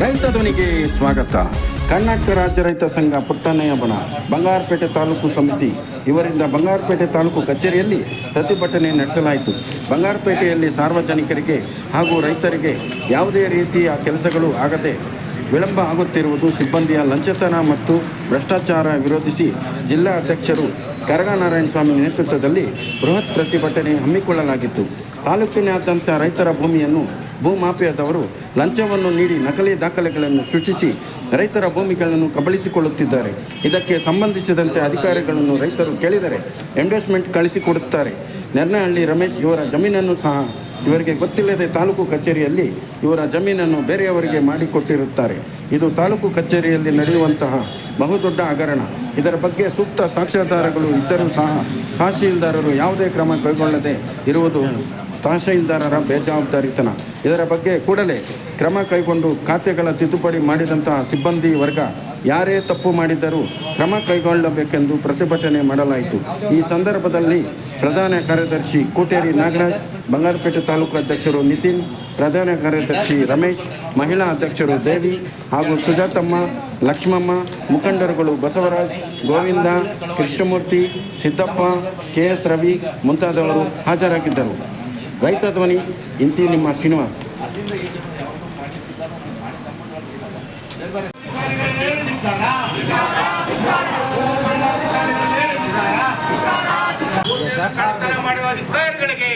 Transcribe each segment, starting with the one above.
ರೈತ ಧ್ವನಿಗೆ ಸ್ವಾಗತ ಕರ್ನಾಟಕ ರಾಜ್ಯ ರೈತ ಸಂಘ ಪುಟ್ಟಣ್ಣಯ್ಯ ಬಣ ಬಂಗಾರಪೇಟೆ ತಾಲೂಕು ಸಮಿತಿ ಇವರಿಂದ ಬಂಗಾರಪೇಟೆ ತಾಲೂಕು ಕಚೇರಿಯಲ್ಲಿ ಪ್ರತಿಭಟನೆ ನಡೆಸಲಾಯಿತು. ಬಂಗಾರಪೇಟೆಯಲ್ಲಿ ಸಾರ್ವಜನಿಕರಿಗೆ ಹಾಗೂ ರೈತರಿಗೆ ಯಾವುದೇ ರೀತಿಯ ಕೆಲಸಗಳು ಆಗದೆ ವಿಳಂಬ ಆಗುತ್ತಿರುವುದು ಸಿಬ್ಬಂದಿಯ ಲಂಚತನ ಮತ್ತು ಭ್ರಷ್ಟಾಚಾರ ವಿರೋಧಿಸಿ ಜಿಲ್ಲಾ ಅಧ್ಯಕ್ಷರು ಕರಗ ನಾರಾಯಣ ಸ್ವಾಮಿ ನೇತೃತ್ವದಲ್ಲಿ ಬೃಹತ್ ಪ್ರತಿಭಟನೆ ಹಮ್ಮಿಕೊಳ್ಳಲಾಗಿತ್ತು. ತಾಲೂಕಿನಾದ್ಯಂತ ರೈತರ ಭೂಮಿಯನ್ನು ಭೂಮಾಫಿಯಾದವರು ಲಂಚವನ್ನು ನೀಡಿ ನಕಲಿ ದಾಖಲೆಗಳನ್ನು ಸೃಷ್ಟಿಸಿ ರೈತರ ಭೂಮಿಗಳನ್ನು ಕಬಳಿಸಿಕೊಳ್ಳುತ್ತಿದ್ದಾರೆ. ಇದಕ್ಕೆ ಸಂಬಂಧಿಸಿದಂತೆ ಅಧಿಕಾರಿಗಳನ್ನು ರೈತರು ಕೇಳಿದರೆ ಎಂಡೋಸ್ಮೆಂಟ್ ಕಳಿಸಿಕೊಡುತ್ತಾರೆ. ನೆರ್ನಹಳ್ಳಿ ರಮೇಶ್ ಇವರ ಜಮೀನನ್ನು ಸಹ ಇವರಿಗೆ ಗೊತ್ತಿಲ್ಲದೆ ತಾಲೂಕು ಕಚೇರಿಯಲ್ಲಿ ಇವರ ಜಮೀನನ್ನು ಬೇರೆಯವರಿಗೆ ಮಾಡಿಕೊಟ್ಟಿರುತ್ತಾರೆ. ಇದು ತಾಲೂಕು ಕಚೇರಿಯಲ್ಲಿ ನಡೆಯುವಂತಹ ಬಹುದೊಡ್ಡ ಹಗರಣ. ಇದರ ಬಗ್ಗೆ ಸೂಕ್ತ ಸಾಕ್ಷ್ಯಾಧಾರಗಳು ಇದ್ದರೂ ಸಹ ತಹಶೀಲ್ದಾರರು ಯಾವುದೇ ಕ್ರಮ ಕೈಗೊಳ್ಳದೆ ಇರುವುದು ತಹಶೀಲ್ದಾರರ ಬೇಜವಾಬ್ದಾರಿತನ. ಇದರ ಬಗ್ಗೆ ಕೂಡಲೇ ಕ್ರಮ ಕೈಗೊಂಡು ಖಾತೆಗಳ ತಿದ್ದುಪಡಿ ಮಾಡಿದಂತಹ ಸಿಬ್ಬಂದಿ ವರ್ಗ ಯಾರೇ ತಪ್ಪು ಮಾಡಿದರೂ ಕ್ರಮ ಕೈಗೊಳ್ಳಬೇಕೆಂದು ಪ್ರತಿಭಟನೆ ಮಾಡಲಾಯಿತು. ಈ ಸಂದರ್ಭದಲ್ಲಿ ಪ್ರಧಾನ ಕಾರ್ಯದರ್ಶಿ ಕೋಟೇರಿ ನಾಗರಾಜ್, ಬಂಗಾರಪೇಟೆ ತಾಲೂಕು ಅಧ್ಯಕ್ಷರು ನಿತಿನ್, ಪ್ರಧಾನ ಕಾರ್ಯದರ್ಶಿ ರಮೇಶ್, ಮಹಿಳಾ ಅಧ್ಯಕ್ಷರು ದೇವಿ ಹಾಗೂ ಸುಜಾತಮ್ಮ, ಲಕ್ಷ್ಮಮ್ಮ, ಮುಖಂಡರುಗಳು ಬಸವರಾಜ್, ಗೋವಿಂದ, ಕೃಷ್ಣಮೂರ್ತಿ, ಸಿದ್ದಪ್ಪ, ಕೆ ಎಸ್ ರವಿ ಮುಂತಾದವರು ಹಾಜರಾಗಿದ್ದರು. ರೈತ ಧ್ವನಿ ಇಂತಿ ನಿಮ್ಮ ಶ್ರೀನಿವಾಸ್. ಕಳ್ಳತನ ಮಾಡುವ ಅಧಿಕಾರಿಗಳಿಗೆ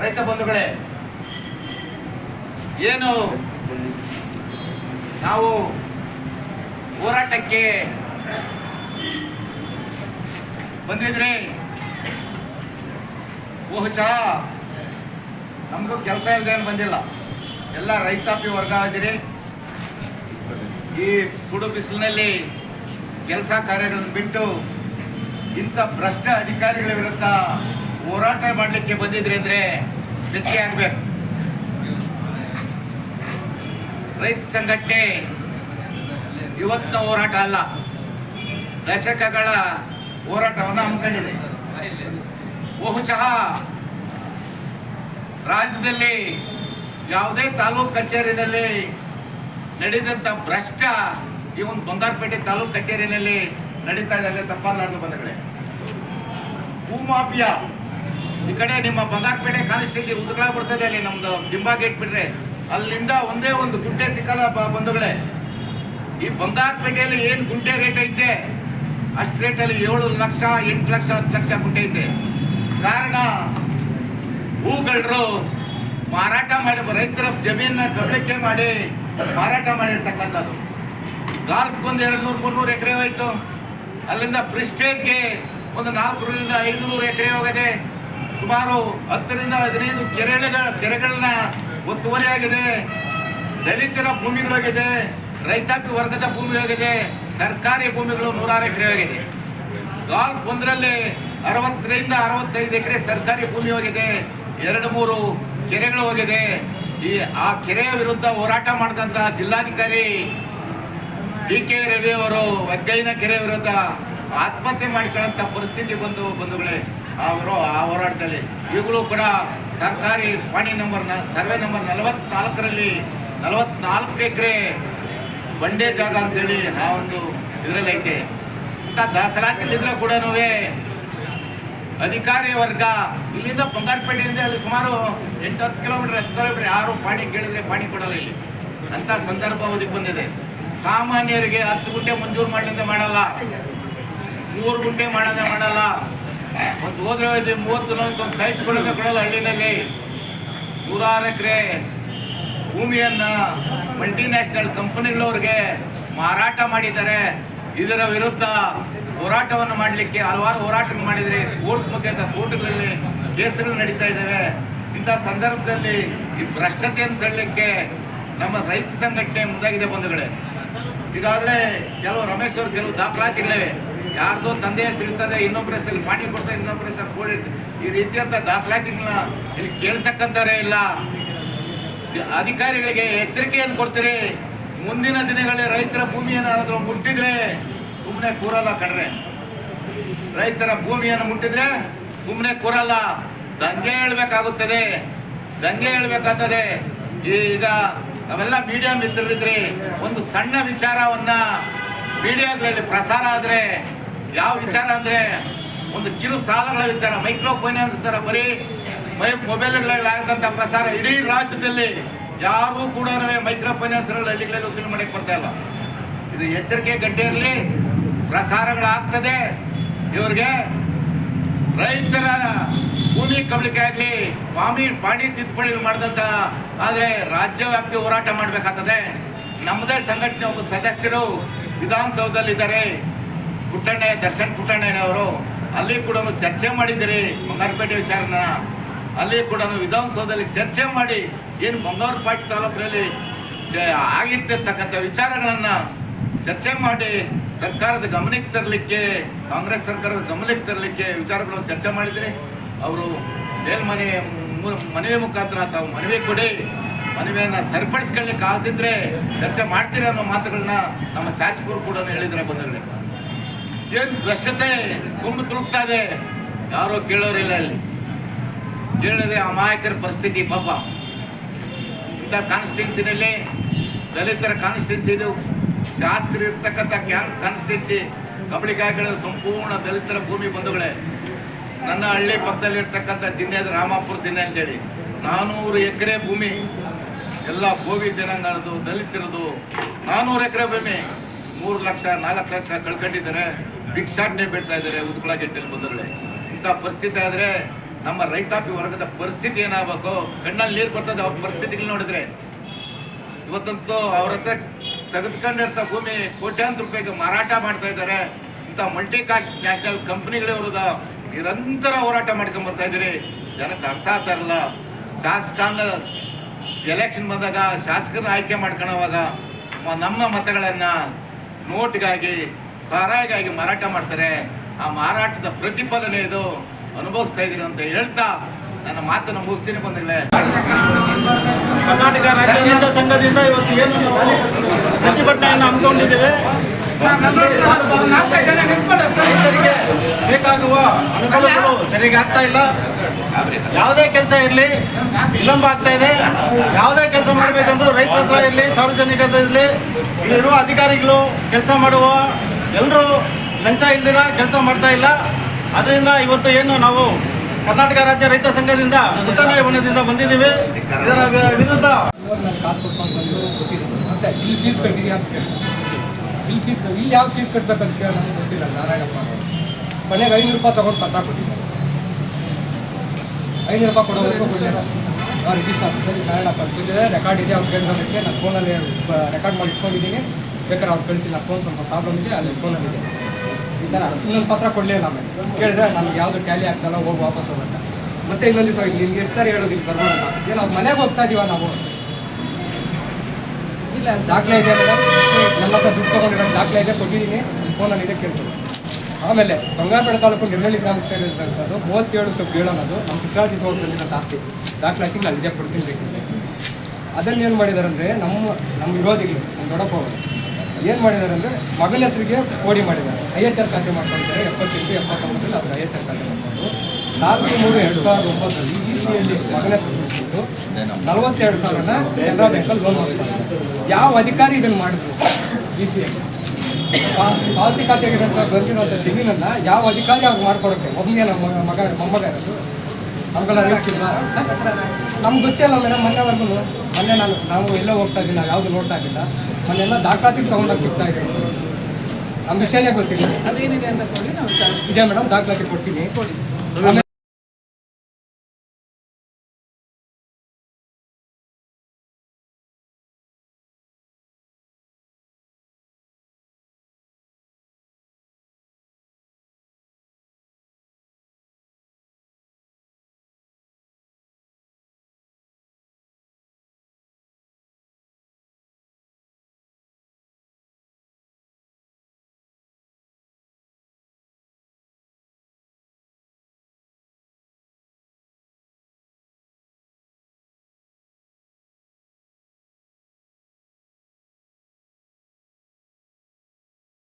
ರೈತ ಬಂಧುಗಳೇ, ಏನು ನಾವು ಹೋರಾಟಕ್ಕೆ ಬಂದಿದ್ರೆ ಬಹುಚ ನಮಗೂ ಕೆಲಸ ಇಲ್ಲದೇನು ಬಂದಿಲ್ಲ. ಎಲ್ಲ ರೈತಾಪಿ ವರ್ಗ ಇದ್ದೀರಿ. ಈ ಕುಡು ಬಿಸಿಲಿನಲ್ಲಿ ಕೆಲಸ ಕಾರ್ಯಗಳನ್ನು ಬಿಟ್ಟು ಇಂಥ ಭ್ರಷ್ಟ ಅಧಿಕಾರಿಗಳ ವಿರುದ್ಧ ಹೋರಾಟ ಮಾಡಲಿಕ್ಕೆ ಬಂದಿದ್ರಿ ಅಂದರೆ ಮೆಚ್ಚುಗೆ ಆಗಬೇಕು. ರೈತ ಸಂಘಟನೆ ಇವತ್ತಿನ ಹೋರಾಟ ಅಲ್ಲ, ದಶಕಗಳ ಹೋರಾಟವನ್ನು ಹಮ್ಮಿಕೊಂಡಿದೆ. ಬಹುಶಃ ರಾಜ್ಯದಲ್ಲಿ ಯಾವುದೇ ತಾಲೂಕು ಕಚೇರಿನಲ್ಲಿ ನಡೆದಂಥ ಭ್ರಷ್ಟ ಈ ಒಂದು ಬಂಗಾರಪೇಟೆ ತಾಲೂಕು ಕಚೇರಿನಲ್ಲಿ ನಡೀತಾ ಇದೆ ತಪ್ಪಾಗಲಾರ್ದು ಬಂದಗಳೇ ಭೂಮಾಫಿಯಾ ಈ ಕಡೆ ನಿಮ್ಮ ಬಂಗಾರಪೇಟೆ ಕಾನ್ಸ್ಟಿಟ್ಯೂಟಿ ಉದ್ಗಳ ಬರ್ತದೆ, ಅಲ್ಲಿ ನಮ್ದು ದಿಂಬಾ ಗೇಟ್ ಬಿಟ್ರೆ. ಅಲ್ಲಿಂದ ಒಂದೇ ಒಂದು ಗುಂಟೆ ಸಿಕ್ಕಲ್ಲ ಬಂಧುಗಳೇ. ಈ ಬಂಗಾರಪೇಟೆಯಲ್ಲಿ ಏನು ಗುಂಟೆ ರೇಟ್ ಐತೆ, ಅಷ್ಟು ರೇಟಲ್ಲಿ ಏಳು ಲಕ್ಷ, ಎಂಟು ಲಕ್ಷ, ಹತ್ತು ಲಕ್ಷ ಗುಂಟೆ ಐತೆ. ಕಾರಣ, ಹೂಗಳರು ಮಾರಾಟ ಮಾಡಿ, ರೈತರ ಜಮೀನ ಕಬಳಿಕೆ ಮಾಡಿ ಮಾರಾಟ ಮಾಡಿರ್ತಕ್ಕಂಥದ್ದು. ಗಾಲ್ಫ್ ಒಂದು ಎರಡು ನೂರು ಮುನ್ನೂರು ಎಕರೆ ಹೋಯ್ತು. ಅಲ್ಲಿಂದ ಪ್ರಿಸ್ಟೇಜ್ಗೆ ಒಂದು ನಾಲ್ಕರಿಂದ ಐದು ನೂರು ಎಕರೆ ಹೋಗಿದೆ ಸುಮಾರು ಹತ್ತರಿಂದ ಹದಿನೈದು ಕೆರೆಗಳ ಕೆರೆಗಳನ್ನ ಒತ್ತುವರಿ ಆಗಿದೆ ದಲಿತರ ಭೂಮಿಗಳಾಗಿದೆ, ರೈತಾಪಿ ವರ್ಗದ ಭೂಮಿ ಹೋಗಿದೆ ಸರ್ಕಾರಿ ಭೂಮಿಗಳು ನೂರಾರು ಎಕರೆ ಆಗಿದೆ. ಗಾಲ್ಫ್ ಒಂದರಲ್ಲಿ ಅರವತ್ತರಿಂದ ಅರವತ್ತೈದು ಎಕರೆ ಸರ್ಕಾರಿ ಭೂಮಿ ಹೋಗಿದೆ, ಎರಡು ಮೂರು ಕೆರೆಗಳು ಹೋಗಿದೆ. ಈ ಆ ಕೆರೆಯ ವಿರುದ್ಧ ಹೋರಾಟ ಮಾಡಿದಂಥ ಜಿಲ್ಲಾಧಿಕಾರಿ ಡಿ ಕೆ ರವಿ ಅವರು ಒಗ್ಗೈನ ಕೆರೆ ವಿರುದ್ಧ ಆತ್ಮಹತ್ಯೆ ಮಾಡಿಕೊಳ್ಳಂತ ಪರಿಸ್ಥಿತಿ ಬಂದು ಬಂಧುಗಳೇ. ಅವರು ಆ ಹೋರಾಟದಲ್ಲಿ ಈಗಲೂ ಕೂಡ ಸರ್ಕಾರಿ ಪಾಣಿ ನಂಬರ್ನ, ಸರ್ವೆ ನಂಬರ್ ನಲವತ್ನಾಲ್ಕರಲ್ಲಿ ನಲವತ್ನಾಲ್ಕು ಎಕರೆ ಬಂಡೆ ಜಾಗ ಅಂತೇಳಿ ಆ ಒಂದು ಇದರಲ್ಲಿ ಐತೆ. ಅಂತ ದಾಖಲಾತಿಲಿದ್ರೆ ಕೂಡ ಅಧಿಕಾರಿ ವರ್ಗ ಇಲ್ಲಿಂದ ಬಂಗಾರಪೇಟೆಯಿಂದ ಅಲ್ಲಿ ಸುಮಾರು ಎಂಟು ಹತ್ತು ಕಿಲೋಮೀಟರ್ ಹತ್ತು ಕಿಲೋಮೀಟರ್ ಯಾರು ಪಾಣಿ ಕೇಳಿದ್ರೆ ಪಾಣಿ ಕೊಡಲ್ಲ ಇಲ್ಲಿ. ಅಂತ ಸಂದರ್ಭ ಒದಗಿ ಬಂದಿದೆ. ಸಾಮಾನ್ಯರಿಗೆ ಹತ್ತು ಗುಂಟೆ ಮಂಜೂರು ಮಾಡಲಿಂದ ಮಾಡಲ್ಲ. ಮೂರು ಗುಂಟೆ ಮಾಡೋದೇ ಮಾಡಲ್ಲ. ಒಂದು ಹೋದ್ರೆ ಮೂವತ್ತು ಒಂದು ಸೈಟ್ ಕೊಡೋದೇ ಕೊಡಲ್ಲ ಹಳ್ಳಿನಲ್ಲಿ. ನೂರಾರು ಎಕರೆ ಭೂಮಿಯನ್ನ ಮಲ್ಟಿನ್ಯಾಷನಲ್ ಕಂಪನಿಗಳವ್ರಿಗೆ ಮಾರಾಟ ಮಾಡಿದ್ದಾರೆ. ಇದರ ವಿರುದ್ಧ ಹೋರಾಟವನ್ನು ಮಾಡಲಿಕ್ಕೆ ಹಲವಾರು ಹೋರಾಟ ಮಾಡಿದರೆ ಕೋರ್ಟ್ ಮುಖೇನ ಕೋರ್ಟ್ಗಳಲ್ಲಿ ಕೇಸುಗಳು ನಡೀತಾ ಇದ್ದಾವೆ. ಇಂಥ ಸಂದರ್ಭದಲ್ಲಿ ಈ ಭ್ರಷ್ಟತೆಯನ್ನು ತಳ್ಳಲಿಕ್ಕೆ ನಮ್ಮ ರೈತ ಸಂಘಟನೆ ಮುಂದಾಗಿದೆ ಬಂಧುಗಳೇ. ಈಗಾಗಲೇ ಕೆಲವು ರಮೇಶ್ ಅವರು ಕೆಲವು ದಾಖಲಾತಿಗಳಿವೆ. ಯಾರ್ದೋ ತಂದೆ ಹೆಸರು ಇನ್ನೊಬ್ಬರ ಹೆಸರು ಮಾಡಿ ಕೊಡ್ತಾ ಇನ್ನೊಬ್ಬರ ಹೆಸರು ಈ ರೀತಿಯಂಥ ದಾಖಲಾತಿಗಳನ್ನ ಇಲ್ಲಿ ಕೇಳ್ತಕ್ಕಂಥವರೇ ಇಲ್ಲ. ಅಧಿಕಾರಿಗಳಿಗೆ ಎಚ್ಚರಿಕೆಯನ್ನು ಕೊಡ್ತೀರಿ. ಮುಂದಿನ ದಿನಗಳಲ್ಲಿ ರೈತರ ಭೂಮಿಯನ್ನು ಏನಾದ್ರು ಮುಟ್ಟಿದ್ರೆ ಸುಮ್ಮನೆ ಕೂರಲ್ಲ ಕಣ್ರೆ. ರೈತರ ಭೂಮಿಯನ್ನು ಮುಟ್ಟಿದ್ರೆ ಸುಮ್ಮನೆ ಕೂರಲ್ಲ. ದಂಗೆ ಹೇಳ್ಬೇಕಾಗುತ್ತದೆ. ದಂಗೆ ಹೇಳ್ಬೇಕಾಗ್ತದೆ. ಈಗ ಅವೆಲ್ಲ ಮೀಡಿಯಾ ಮಿತ್ರರಿದ್ರಿ ಒಂದು ಸಣ್ಣ ವಿಚಾರವನ್ನ ಮೀಡಿಯಾಗಳಲ್ಲಿ ಪ್ರಸಾರ ಆದರೆ ಯಾವ ವಿಚಾರ ಅಂದ್ರೆ ಒಂದು ಕಿರು ಸಾಲಗಳ ವಿಚಾರ ಮೈಕ್ರೋ ಫೈನಾನ್ಸ್ ಸರ ಬರೀ ಮೈ ಆಗದಂತ ಪ್ರಸಾರ ಇಡೀ ರಾಜ್ಯದಲ್ಲಿ ಯಾರೂ ಕೂಡ ಮೈಕ್ರೋ ಫೈನಾನ್ಸ್ ಹಳ್ಳಿಗಳಲ್ಲಿ ವಸೂಲಿ ಮಾಡಕ್ಕೆ ಬರ್ತಾ ಇಲ್ಲ. ಇದು ಎಚ್ಚರಿಕೆ ಗಡ್ಡೆ ಇರಲಿ, ಪ್ರಸಾರಗಳಾಗ್ತದೆ. ಇವ್ರಿಗೆ ರೈತರ ಭೂಮಿ ಕಬಳಿಕೆ ಆಗಲಿ ಪಾಮಿ ಪಾಣಿ ತಿದ್ದುಪಡಿ ಮಾಡಿದಂತ, ಆದರೆ ರಾಜ್ಯ ವ್ಯಾಪ್ತಿ ಹೋರಾಟ ಮಾಡಬೇಕಾಗ್ತದೆ. ನಮ್ಮದೇ ಸಂಘಟನೆ ಒಬ್ಬ ಸದಸ್ಯರು ವಿಧಾನಸೌಧದಲ್ಲಿದ್ದಾರೆ. ಪುಟ್ಟಣ್ಣ ದರ್ಶನ್ ಪುಟ್ಟಣ್ಣಯ್ಯನವರು, ಅಲ್ಲಿ ಕೂಡ ಚರ್ಚೆ ಮಾಡಿದ್ದೀರಿ ಬಂಗಾರಪೇಟೆ ವಿಚಾರನ. ಅಲ್ಲಿ ಕೂಡ ವಿಧಾನಸೌಧದಲ್ಲಿ ಚರ್ಚೆ ಮಾಡಿ ಏನು ಬಂಗಾರಪೇಟೆ ತಾಲೂಕಿನಲ್ಲಿ ಆಗಿತ್ತಿರ್ತಕ್ಕಂಥ ವಿಚಾರಗಳನ್ನು ಚರ್ಚೆ ಮಾಡಿ ಸರ್ಕಾರದ ಗಮನಕ್ಕೆ ತರಲಿಕ್ಕೆ, ಕಾಂಗ್ರೆಸ್ ಸರ್ಕಾರದ ಗಮನಕ್ಕೆ ತರಲಿಕ್ಕೆ ವಿಚಾರಗಳನ್ನು ಚರ್ಚೆ ಮಾಡಿದರೆ ಅವರು ಮೇಲ್ಮನೆ ಮನೆಯ ಮುಖಾಂತರ ತಾವು ಮನವಿ ಕೊಡಿ, ಮನವಿಯನ್ನು ಸರಿಪಡಿಸ್ಕೊಳ್ಳಿಕ್ಕೆ ಆಗದಿದ್ದರೆ ಚರ್ಚೆ ಮಾಡ್ತೀರಿ ಅನ್ನೋ ಮಾತುಗಳನ್ನ ನಮ್ಮ ಶಾಸಕರು ಕೂಡ ಹೇಳಿದರೆ ಬಂದಿರಲಿ ಏನು ಭ್ರಷ್ಟತೆ ತುಂಬ ತುಳುಕ್ತಾ ಇದೆ. ಯಾರೋ ಕೇಳೋರಿಲ್ಲ ಅಲ್ಲಿ. ಕೇಳಿದ್ರೆ ಅಮಾಯಕರ ಪರಿಸ್ಥಿತಿ ಪಾಪ. ಇಂಥ ಕಾನ್ಸ್ಟಿಟ್ಯೂನ್ಸಿನಲ್ಲಿ ದಲಿತರ ಕಾನ್ಸ್ಟಿಟ್ಯೂನ್ಸಿ ಇದು. ಶಾಸಕರು ಇರ್ತಕ್ಕಂಥ ಕ್ಯಾನ್ ಕಾನ್ಸ್ಟಿಟ್ಯೂನ್ಸಿ ಕಬಳಿಕಾಯಿಗಳ ಸಂಪೂರ್ಣ ದಲಿತರ ಭೂಮಿ ಬಂಧುಗಳೇ. ನನ್ನ ಹಳ್ಳಿ ಪಕ್ಕದಲ್ಲಿ ಇರ್ತಕ್ಕಂಥ ದಿನ್ನೆ ರಾಮಾಪುರ ದಿನ್ನೆ ಅಂತೇಳಿ. ನಾನೂರು ಎಕರೆ ಭೂಮಿ, ಎಲ್ಲ ಗೋವಿ ಜನಾಂಗದು ದಲಿತರದು ನಾನೂರು ಎಕರೆ ಭೂಮಿ. ಮೂರು ಲಕ್ಷ, ನಾಲ್ಕು ಲಕ್ಷ ಕಳ್ಕೊಂಡಿದ್ದಾರೆ. ಭಿಕ್ಷಾಟನೆ ಬಿಡ್ತಾ ಇದ್ದಾರೆ ಉದ್ಕಳ ಗೆಟ್ಟಲ್ಲಿ ಬಂಧುಗಳೇ ಇಂಥ ಪರಿಸ್ಥಿತಿ ಆದರೆ ನಮ್ಮ ರೈತಾಪಿ ವರ್ಗದ ಪರಿಸ್ಥಿತಿ ಏನಾಗಬೇಕು, ಕಣ್ಣಲ್ಲಿ ನೀರು ಬರ್ತದೆ ಅವ್ರ ಪರಿಸ್ಥಿತಿಗಳು ನೋಡಿದ್ರೆ. ಇವತ್ತಂತೂ ಅವ್ರ ಹತ್ರ ತೆಗೆದುಕೊಂಡಿರ್ತ ಭೂಮಿ ಕೋಟ್ಯಾಂತರ ರೂಪಾಯಿಗೆ ಮಾರಾಟ ಮಾಡ್ತಾ ಇದ್ದಾರೆ. ಇಂಥ ಮಲ್ಟಿ ಕಾಸ್ಟ್ ನ್ಯಾಷನಲ್ ಕಂಪ್ನಿಗಳೇ ವಿರುದ್ಧ ನಿರಂತರ ಹೋರಾಟ ಮಾಡ್ಕೊಂಡ್ ಬರ್ತಾ ಇದ್ದೀರಿ. ಜನಕ್ಕೆ ಅರ್ಥ ಆಗ್ತಾ ಇರಲ್ಲ. ಶಾಸಕಾಂಗ ಎಲೆಕ್ಷನ್ ಬಂದಾಗ ಶಾಸಕರನ್ನ ಆಯ್ಕೆ ಮಾಡ್ಕೊಳ್ಳೋವಾಗ ನಮ್ಮ ಮತಗಳನ್ನು ನೋಟ್ಗಾಗಿ ಸಾರಾಯಿಗಾಗಿ ಮಾರಾಟ ಮಾಡ್ತಾರೆ. ಆ ಮಾರಾಟದ ಪ್ರತಿಫಲನೆ ಇದು ಅನುಭವಿಸ್ತಾ ಇದ್ದೀನಿ ಅಂತ ಹೇಳ್ತಾ ನನ್ನ ಮಾತನ್ನು ಮುಗಿಸ್ತೀನಿ ಬಂದಿಲ್ಲ ಕರ್ನಾಟಕ ರಾಜ್ಯ ಸಂಘದಿಂದ ಇವತ್ತು ಏನು ಪ್ರತಿಭಟನೆಯನ್ನು ಹಮ್ಮಿಕೊಂಡಿದ್ದೇವೆ. ರೈತರಿಗೆ ಬೇಕಾಗುವ ಅನುಕೂಲಗಳು ಸರಿಯಾಗಿ ಆಗ್ತಾ ಇಲ್ಲ. ಯಾವುದೇ ಕೆಲಸ ಇರಲಿ, ವಿಳಂಬ ಆಗ್ತಾ ಇದೆ. ಯಾವುದೇ ಕೆಲಸ ಮಾಡಬೇಕಂದ್ರೂ ರೈತರ ಹತ್ರ ಇರಲಿ, ಸಾರ್ವಜನಿಕರ ಇರಲಿ. ಇಲ್ಲಿರುವ ಅಧಿಕಾರಿಗಳು ಕೆಲಸ ಮಾಡುವ ಎಲ್ಲರೂ ಲಂಚ ಇಲ್ದಿರ ಕೆಲಸ ಮಾಡ್ತಾ ಇಲ್ಲ. ಅದರಿಂದ ಇವತ್ತು ಏನು ನಾವು ಕರ್ನಾಟಕ ರಾಜ್ಯ ರೈತ ಸಂಘದಿಂದ ಪುಟ್ಟನಾಯ ವನದಿಂದ ಬಂದಿದ್ದೀವಿ. ಇದರ ವಿರುದ್ಧ ಇಲ್ಲಿ ಫೀಸ್ ಕಟ್ಟಿರಿ ಅಂತ ಫೀಸ್ ಇಲ್ಲಿ ಯಾವ ಫೀಸ್ ಕಟ್ಬೇಕಂತ ಕೇಳಿ ನನಗೆ ಗೊತ್ತಿಲ್ಲ ನಾರಾಯಣಪ್ಪ. ಮನೆಗೆ ಐನೂರು ರೂಪಾಯಿ ತೊಗೊಂಡು ಪತ್ರ ಕೊಟ್ಟಿದ್ದಾರೆ ಐನೂರು ರೂಪಾಯಿ ಕೊಡೋದಕ್ಕೂ ಕೊಟ್ಟಿದ್ದಾರೆ ಅವ್ರು ರಿಜಿಸ್ಟರ್ ಆಫೀಸಲ್ಲಿ ನಾರಾಯಣಪ್ಪ ಕೊಟ್ಟಿದ್ದಾರೆ ರೆಕಾರ್ಡ್ ಇದೆ, ಅವ್ರು ಕೇಳಿದ್ರೆ ನಾನು ಫೋನಲ್ಲಿ ರೆಕಾರ್ಡ್ ಮಾಡಿ ಇಟ್ಕೊಂಡಿದ್ದೀನಿ ಬೇಕಾದ್ರೆ ಅವ್ರು ಕಳಿಸಿಲ್ಲ ಫೋನ್ ಸ್ವಲ್ಪ ಪ್ರಾಬ್ಲಮ್ ಇದೆ, ಅಲ್ಲಿ ಫೋನಲ್ಲಿ ಈ ಥರ ಇನ್ನೊಂದು ಪತ್ರ ಕೊಡಲಿಲ್ಲ ಆಮೇಲೆ. ಕೇಳಿದ್ರೆ ನಮ್ಗೆ ಯಾವುದು ಟ್ಯಾಲಿ ಆಗ್ತಲ್ಲ ಹೋಗಿ ವಾಪಸ್ ಹೋಗುತ್ತೆ. ಮತ್ತೆ ಇನ್ನೊಂದು ದಿವಸ ನಿಮ್ಗೆ ಎಷ್ಟು ಸರಿ ಹೇಳೋದು, ಇಲ್ಲಿ ಬರ್ಬೋದಲ್ಲ ಏನು ಅವ್ರ ಮನೆಗೆ ಹೋಗ್ತಾ ಇದೀವ ನಾವು. ಇಲ್ಲ, ದಾಖಲೆ ಇದೆ ನನ್ನ ಹತ್ರ ದುಡ್ಡು ತೊಗೊಂಡಿರೋ ದಾಖಲೆ ಇದೆ ಕೊಟ್ಟಿದ್ದೀನಿ ಫೋನಲ್ಲಿ ಇದೆ, ಕೇಳ್ತೀನಿ. ಆಮೇಲೆ ಬಂಗಾರಪೇಟೆ ತಾಲೂಕು ನಿರ್ನಳ್ಳಿ ಗ್ರಾಮ ಸೇರಿದಂಥದ್ದು ಮೂವತ್ತೇಳು ಸ್ವಲ್ಪ ಏಳು ಅನ್ನೋದು ನಮ್ಮ ಕೃಷ್ಣಾಜಿ ತಗೊಂಡು ಜಾಸ್ತಿ ಹಾಕಿ ನಾನು ಇದೇ, ಕೊಡ್ತೀನಿ ಬೇಕಿದೆ ಅದನ್ನು ಏನು ಮಾಡಿದಾರೆ ಅಂದರೆ ನಮ್ಮ ನಮ್ಮ ವಿರೋಧಿಗಳು, ನಮ್ಮ ದೊಡ್ಡಪ್ಪ ಅವರು ಏನು ಮಾಡಿದ್ದಾರೆ ಅಂದರೆ ಮಗನ ಹೆಸರಿಗೆ ಕೋಡಿ ಮಾಡಿದ್ದಾರೆ. ಐ ಎಚ್ ಆರ್ ಖಾತೆ ಮಾಡ್ಕೊಂಡಿದ್ದಾರೆ. ಎಪ್ಪತ್ತೆಂಟು, ಎಪ್ಪತ್ತೊಂಬತ್ತರಲ್ಲಿ ಅದ್ರ ಐ ಎಚ್ ಆರ್ ಖಾತೆ ಮಾಡ್ಕೊಂಡು ನಾಲ್ಕು, ಮೂರು, ಎರಡು ಸಾವಿರದ ಒಂಬತ್ತರಲ್ಲಿ ಇ ಸಿಯಲ್ಲಿ ಮಗನ ಹೆಸರು ನಲವತ್ತೆರಡು ಸಾವಿರನ ಕೆನರಾ ಬ್ಯಾಂಕಲ್ಲಿ ಲೋನ್ ಮಾಡಿದ್ದಾರೆ ಯಾವ ಅಧಿಕಾರಿ ಇದನ್ನು ಮಾಡಿದ್ರು? ಇ ಸಿ ಪಾವತಿ ಖಾತೆಗಿರೋಂಥ ಬರೆದಿರುವಂಥ ಜಮೀನನ್ನು ಯಾವ ಅಧಿಕಾರಿ ಅವ್ರು ಮಾಡ್ಕೊಡೋಕ್ಕೆ ಒಮ್ಮೆ ನಮ್ಮ ಮಗ- ಮಗ ಮೊಮ್ಮಗ ಇರೋದು. ನಮಗೆಲ್ಲ ಹೇಳ್ತಿಲ್ಲ ನಮ್ಗೆ ಗೊತ್ತಿಲ್ಲ, ಮೇಡಮ್. ಮೊನ್ನೆವರೆಗೂ ಮೊನ್ನೆ ನಾನು, ನಾವು ಎಲ್ಲೋ ಹೋಗ್ತಾ ಇದ್ದಿಲ್ಲ ಯಾವುದು ನೋಡ್ತಾ ಇದ್ದಿಲ್ಲ. ಮೊನ್ನೆಲ್ಲ ದಾಖಲಾತಿ ತೊಗೊಂಡೋಗಿ ಸಿಗ್ತಾ ಇದೆ. ನಮ್ಮ ವಿಷಯನೇ ಗೊತ್ತಿಲ್ಲ. ಅದೇನಿದೆ ಅಂತ ಕೊಡಿ ನಾವು ವಿಚಾರಿಸ್ತೀವಿ. ಇದೆ ಮೇಡಮ್ ದಾಖಲಾತಿ ಕೊಡ್ತೀನಿ. ಆಮೇಲೆ